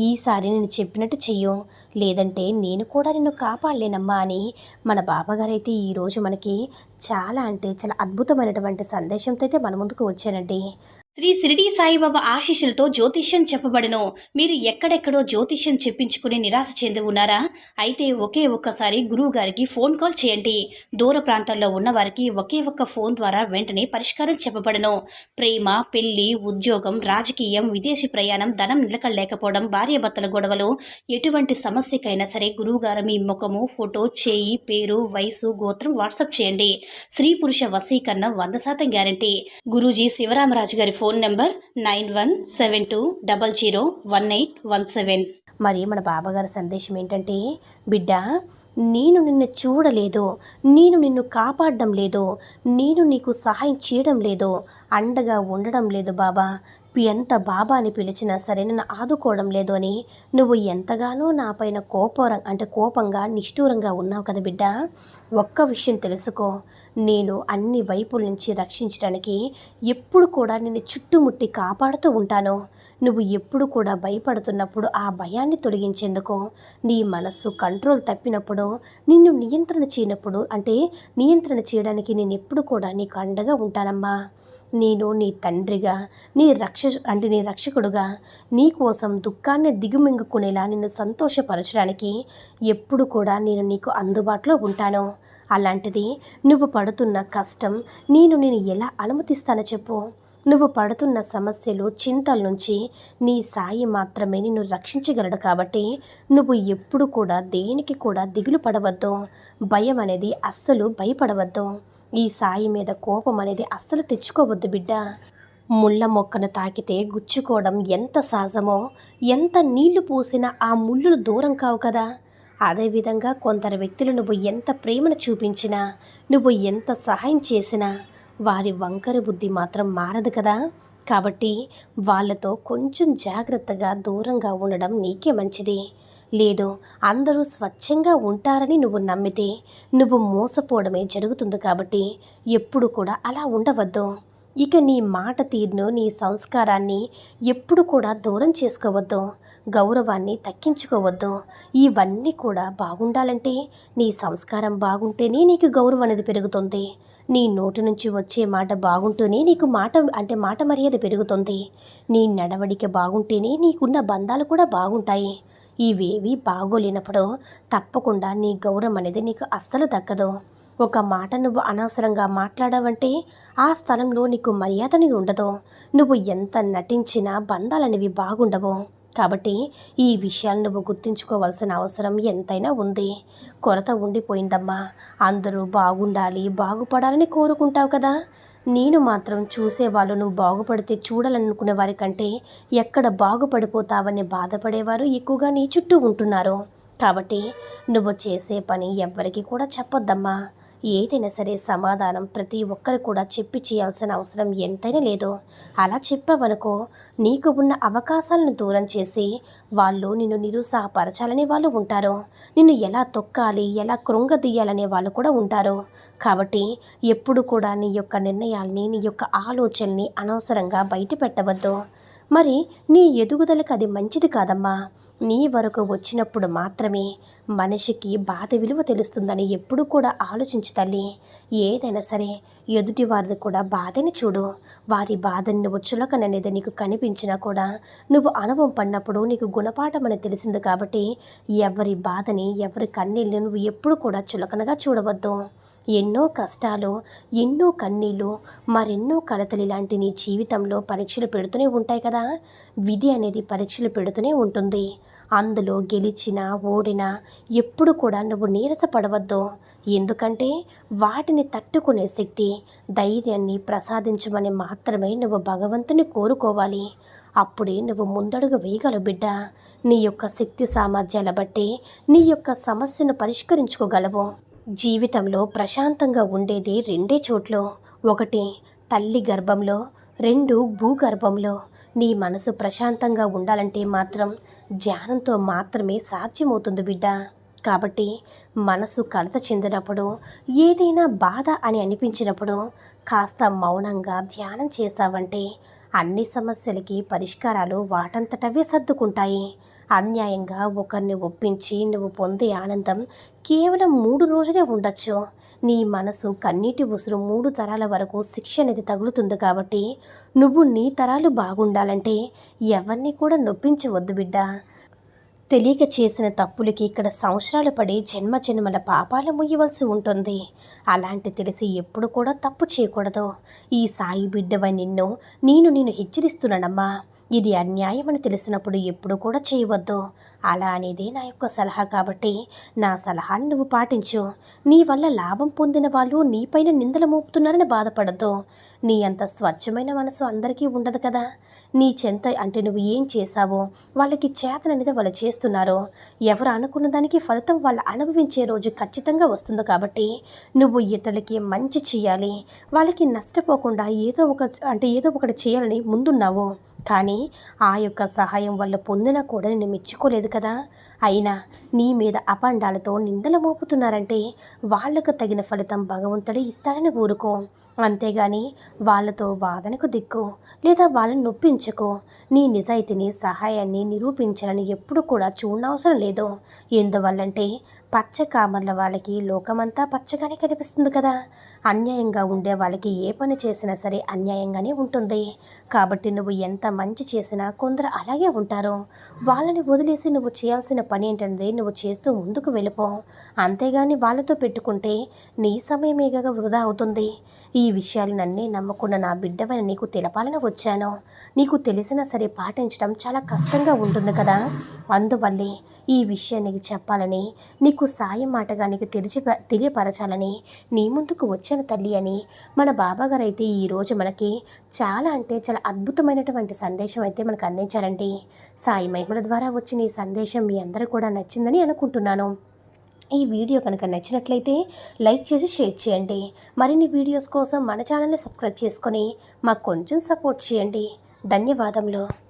ఈసారి నేను చెప్పినట్టు చెయ్యు? లేదంటే నేను కూడా నిన్ను కాపాడలేనమ్మా అని మన బాబాగారైతే ఈరోజు మనకి చాలా అంటే చాలా అద్భుతమైనటువంటి సందేశంతో అయితే మన ముందుకు వచ్చానండి శ్రీ షిరిడి సాయిబాబా ఆశీస్సులతో జ్యోతిష్యం చెప్పబడను. మీరు ఎక్కడెక్కడో జ్యోతిష్యం చెప్పించుకుని నిరాశ చెంది ఉన్నారా? అయితే ఒకే ఒక్కసారి గురువు గారికి ఫోన్ కాల్ చేయండి. దూర ప్రాంతాల్లో ఉన్న వారికి ఒకే ఒక్క ఫోన్ ద్వారా వెంటనే పరిష్కారం చెప్పబడను. ప్రేమ పెళ్ళి ఉద్యోగం రాజకీయం విదేశీ ప్రయాణం ధనం నిలకడలేకపోవడం భార్యాభర్తల గొడవలు ఎటువంటి సమస్యకైనా సరే గురువుగారు మీ ముఖము ఫోటో చేయి పేరు వయసు గోత్రం వాట్సాప్ చేయండి. స్త్రీ పురుష వశీకరణ వంద శాతం గ్యారంటీ. గురూజీ శివరామరాజు గారి phone number nine one seven two double zero one eight one seven. మరి మన బాబాగారి సందేశం ఏంటంటే బిడ్డ నేను నిన్ను చూడలేదు నేను నిన్ను కాపాడడం లేదు నేను నీకు సహాయం చేయడం లేదు అండగా ఉండడం లేదు బాబా. ఎంత బాబా అని పిలిచినా సరే నన్ను ఆదుకోవడం లేదు అని నువ్వు ఎంతగానో నాపైన కోపరం అంటే కోపంగా నిష్ఠూరంగా ఉన్నావు కదా బిడ్డ. ఒక్క విషయం తెలుసుకో. నేను అన్ని వైపుల నుంచి రక్షించడానికి ఎప్పుడు కూడా నిన్ను చుట్టుముట్టి కాపాడుతూ ఉంటాను. నువ్వు ఎప్పుడు కూడా భయపడుతున్నప్పుడు ఆ భయాన్ని తొలగించేందుకు నీ మనస్సు కంట్రోల్ తప్పినప్పుడు నిన్ను నియంత్రణ చేయనప్పుడు అంటే నియంత్రణ చేయడానికి నేను ఎప్పుడు కూడా నీకు అండగా ఉంటానమ్మా. నేను నీ తండ్రిగా నీ రక్ష అంటే నీ రక్షకుడుగా నీ కోసం దుఃఖాన్ని దిగుమింగుకునేలా నిన్ను సంతోషపరచడానికి ఎప్పుడు కూడా నేను నీకు అందుబాటులో ఉంటాను. అలాంటిది నువ్వు పడుతున్న కష్టం నేను నేను ఎలా అనుమతిస్తానో చెప్పు. నువ్వు పడుతున్న సమస్యలు చింతల నుంచి నీ సాయి మాత్రమే నిన్ను రక్షించగలడు కాబట్టి నువ్వు ఎప్పుడు కూడా దేనికి కూడా దిగులు పడవద్దు. భయం అనేది అస్సలు భయపడవద్దు. ఈ సాయి మీద కోపం అనేది అస్సలు తెచ్చుకోవద్దు బిడ్డ. ముళ్ళ మొక్కను తాకితే గుచ్చుకోవడం ఎంత సహజమో ఎంత నీళ్ళు పోసినా ఆ ముళ్ళులు దూరం కావు కదా. అదేవిధంగా కొందరు వ్యక్తులు నువ్వు ఎంత ప్రేమను చూపించినా నువ్వు ఎంత సహాయం చేసినా వారి వంకర బుద్ధి మాత్రం మారదు కదా. కాబట్టి వాళ్ళతో కొంచెం జాగ్రత్తగా దూరంగా ఉండడం నీకే మంచిది. లేదు అందరూ స్వచ్ఛంగా ఉంటారని నువ్వు నమ్మితే నువ్వు మోసపోవడమే జరుగుతుంది కాబట్టి ఎప్పుడు కూడా అలా ఉండవద్దు. ఇక నీ మాట తీరును నీ సంస్కారాన్ని ఎప్పుడు కూడా దూరం చేసుకోవద్దు. గౌరవాన్ని తగ్గించుకోవద్దు. ఇవన్నీ కూడా బాగుండాలంటే నీ సంస్కారం బాగుంటేనే నీకు గౌరవం అనేది పెరుగుతుంది. నీ నోటి నుంచి వచ్చే మాట బాగుంటూనే నీకు మాట అంటే మాట మర్యాద పెరుగుతుంది. నీ నడవడిక బాగుంటేనే నీకున్న బంధాలు కూడా బాగుంటాయి. ఇవేవి బాగోలేనప్పుడు తప్పకుండా నీ గౌరవం అనేది నీకు అస్సలు దక్కదు. ఒక మాట నువ్వు అనవసరంగా మాట్లాడావంటే ఆ స్థలంలో నీకు మర్యాద అనేది ఉండదు. నువ్వు ఎంత నటించినా బంధాలనేవి బాగుండవు. కాబట్టి ఈ విషయాలు నువ్వు గుర్తుంచుకోవాల్సిన అవసరం ఎంతైనా ఉంది. కొరత ఉండిపోయిందమ్మా. అందరూ బాగుండాలి బాగుపడాలని కోరుకుంటావు కదా. నేను మాత్రం చూసేవాళ్ళు నువ్వు బాగుపడితే చూడాలనుకునే వారి కంటే ఎక్కడ బాగుపడిపోతావని బాధపడేవారు ఎక్కువగా నీ చుట్టూ ఉంటున్నారు. కాబట్టి నువ్వు చేసే పని ఎవ్వరికి కూడా చెప్పొద్దమ్మా. ఏదైనా సరే సమాధానం ప్రతి ఒక్కరు కూడా చెప్పి చేయాల్సిన అవసరం ఎంతైనా లేదు. అలా చెప్పావనుకో నీకు ఉన్న అవకాశాలను దూరం చేసి వాళ్ళు నిన్ను నిరుత్సాహపరచాలనే వాళ్ళు ఉంటారు. నిన్ను ఎలా తొక్కాలి ఎలా కృంగదీయాలనే వాళ్ళు కూడా ఉంటారు. కాబట్టి ఎప్పుడు కూడా నీ యొక్క నిర్ణయాల్ని నీ యొక్క ఆలోచనని అనవసరంగా బయట పెట్టవద్దు మరి నీ ఎదుగుదలకు అది మంచిది కాదమ్మా. నీ వరకు వచ్చినప్పుడు మాత్రమే మనిషికి బాధ విలువ తెలుస్తుందని ఎప్పుడూ కూడా ఆలోచించు తల్లి. ఏదైనా సరే ఎదుటి వారిది కూడా బాధని చూడు. వారి బాధని నువ్వు చులకననేది నీకు కనిపించినా కూడా నువ్వు అనుభవం పడినప్పుడు నీకు గుణపాఠం అని తెలిసింది కాబట్టి ఎవరి బాధని ఎవరి కన్నీళ్ళు నువ్వు ఎప్పుడు కూడా చులకనగా చూడవద్దు. ఎన్నో కష్టాలు ఎన్నో కన్నీళ్ళు మరెన్నో కలతలు ఇలాంటి నీ జీవితంలో పరీక్షలు పెడుతూనే ఉంటాయి కదా? విధి అనేది పరీక్షలు పెడుతూనే ఉంటుంది. అందులో గెలిచినా ఓడినా ఎప్పుడు కూడా నువ్వు నీరసపడవద్దు ఎందుకంటే వాటిని తట్టుకునే శక్తి ధైర్యాన్ని ప్రసాదించమని మాత్రమే నువ్వు భగవంతుని కోరుకోవాలి. అప్పుడే నువ్వు ముందడుగు వేయగలవు బిడ్డ. నీ యొక్క శక్తి సామర్థ్యాల బట్టి నీ యొక్క సమస్యను పరిష్కరించుకోగలవు. జీవితంలో ప్రశాంతంగా ఉండేది రెండే చోట్లో. ఒకటి తల్లి గర్భంలో. రెండు భూగర్భంలో. నీ మనసు ప్రశాంతంగా ఉండాలంటే మాత్రం ధ్యానంతో మాత్రమే సాధ్యమవుతుంది బిడ్డ. కాబట్టి మనసు కలత చెందినప్పుడు ఏదైనా బాధ అని అనిపించినప్పుడు కాస్త మౌనంగా ధ్యానం చేశావంటే అన్ని సమస్యలకి పరిష్కారాలు వాటంతటవే సర్దుకుంటాయి. అన్యాయంగా ఒకరిని ఒప్పించి నువ్వు పొందే ఆనందం కేవలం మూడు రోజులే ఉండొచ్చు. నీ మనసు కన్నీటి ఉసురు మూడు తరాల వరకు శిక్ష అనేది తగులుతుంది కాబట్టి నువ్వు నీ తరాలు బాగుండాలంటే ఎవరిని కూడా నొప్పించవద్దు బిడ్డ. తెలియక చేసిన తప్పులకి ఇక్కడ సంవత్సరాలు పడి జన్మ జన్మల పాపాలు ముయ్యవలసి ఉంటుంది. అలాంటి తెలిసి ఎప్పుడు కూడా తప్పు చేయకూడదు. ఈ సాయి బిడ్డవై నిన్ను నేను నేను హెచ్చరిస్తున్నానమ్మా. ఇది అన్యాయం అని తెలిసినప్పుడు ఎప్పుడు కూడా చేయవద్దు. అలా అనేది నా యొక్క సలహా కాబట్టి నా సలహాని నువ్వు పాటించు. నీ వల్ల లాభం పొందిన వాళ్ళు నీపైన నిందలు మోపుతున్నారని బాధపడద్దు. నీ అంత స్వచ్ఛమైన మనసు అందరికీ ఉండదు కదా. నీ చెంత అంటే నువ్వు ఏం చేశావో? వాళ్ళకి చేతననేది వాళ్ళు చేస్తున్నారు. ఎవరు అనుకున్న దానికి ఫలితం వాళ్ళు అనుభవించే రోజు ఖచ్చితంగా వస్తుంది కాబట్టి నువ్వు ఇతరులకి మంచి చేయాలి. వాళ్ళకి నష్టపోకుండా ఏదో ఒక అంటే ఏదో ఒకటి చేయాలని ముందున్నావు. కానీ ఆ యొక్క సహాయం వల్ల పొందిన కూడా నేను మెచ్చుకోలేదు కదా? అయినా నీ మీద అపండాలతో నిందలు మోపుతున్నారంటే వాళ్ళకు తగిన ఫలితం భగవంతుడే ఇస్తాడని ఊరుకో. అంతేగాని వాళ్ళతో వాదనకు దిక్కు లేదా వాళ్ళని నొప్పించుకో. నీ నిజాయితీని సహాయాన్ని నిరూపించాలని ఎప్పుడు కూడా చూడనవసరం లేదు. ఎందువల్లంటే పచ్చ కామర్ల వాళ్ళకి లోకమంతా పచ్చగానే కనిపిస్తుంది కదా. అన్యాయంగా ఉండే వాళ్ళకి ఏ పని చేసినా సరే అన్యాయంగానే ఉంటుంది. కాబట్టి నువ్వు ఎంత మంచి చేసినా కొందరు అలాగే ఉంటారు. వాళ్ళని వదిలేసి నువ్వు చేయాల్సిన పని ఏంటంటే నువ్వు చేస్తూ ముందుకు వెళ్ళిపో. అంతేగాని వాళ్ళతో పెట్టుకుంటే నీ సమయమేగా వృధా అవుతుంది. ఈ విషయాలు నన్నే నమ్ముకున్న నా బిడ్డవని నీకు తెలపాలని వచ్చాను. నీకు తెలిసినా సరే పాటించడం చాలా కష్టంగా ఉంటుంది కదా. అందువల్లే ఈ విషయం నీకు చెప్పాలని నీకు సాయం మాటగా నీకు తెలిసి తెలియపరచాలని నీ ముందుకు వచ్చాను తల్లి అని మన బాబాగారు అయితే ఈరోజు మనకి చాలా అంటే చాలా అద్భుతమైనటువంటి సందేశం అయితే మనకు అందించారండి. సాయి మహిమల ద్వారా వచ్చిన ఈ సందేశం మీ అందరూ కూడా నచ్చిందని అనుకుంటున్నాను. ఈ వీడియో కనుక నచ్చినట్లయితే లైక్ చేసి షేర్ చేయండి. మరిన్ని వీడియోస్ కోసం మన ఛానల్ని సబ్స్క్రైబ్ చేసుకొని మాకు కొంచెం సపోర్ట్ చేయండి. ధన్యవాదములు.